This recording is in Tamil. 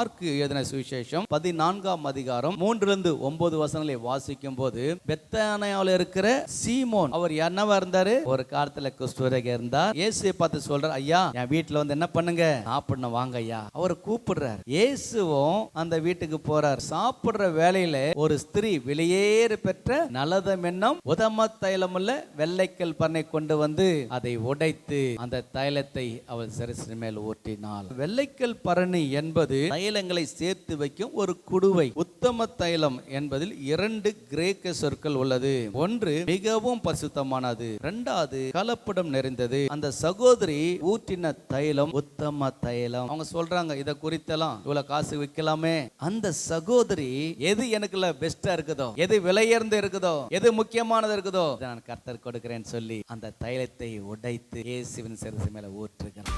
மார்க்கு எழுதின சுவிசேஷம் பதினான்காம் அதிகாரம் மூன்றிலிருந்து ஒன்பது வசனங்களை வாசிக்கும் போது பெத்தானையாவில் இருக்கிற சீமோன் அவர் என்னவா இருந்தாரு? ஒரு காலத்துல குஷ்டரோக இருந்தார். இயேசு பார்த்து சொல்றார் ஐயா என் வீட்டுல வந்து என்ன பண்ணுங்க? சாப்பிடணும் வாங்க ஐயா. அவர் கூப்பிடுறார். இயேசுவும் அந்த வீட்டுக்கு போறார். சாப்பிடுற வேலையில ஒரு ஸ்திரீ வெளியேறு பெற்ற நலதம் மென்னம் உதம தைலம் உள்ள வெள்ளைக்கல் பண்ணை கொண்டு வந்து அதை உடைத்து அந்த தைலத்தை அவள் சிரசின் மேல் ஊற்றினாள். வெள்ளைக்கல் பரணி என்பது தைலங்களை சேர்த்து வைக்கும் ஒரு குடுவை. உத்தம தைலம் என்பதில் இரண்டு கிரேக்க சொற்கள் உள்ளது. ஒன்று மிகவும் பசுத்தமானது இரண்டாவது கலப்படம் நிறைந்தது. அந்த சகோதரி ஊற்றின தைலம் உத்தம தைலம். அவங்க சொல்றாங்க இத குறித்தெல்லாம் இவ்வளவு காசு விற்கலாமே? அந்த சகோதரி எது எனக்குள்ள பெஸ்டா இருக்குதோ? எது விலையர்ந்து இருக்குதோ? எது முக்கியமானது இருக்குதோ? நான் கர்த்தர் கொடுக்கிறேன்னு சொல்லி அந்த தைலத்தை உடைத்து இயேசுவின் சிறுசு மேல ஊற்றுகிறேன்.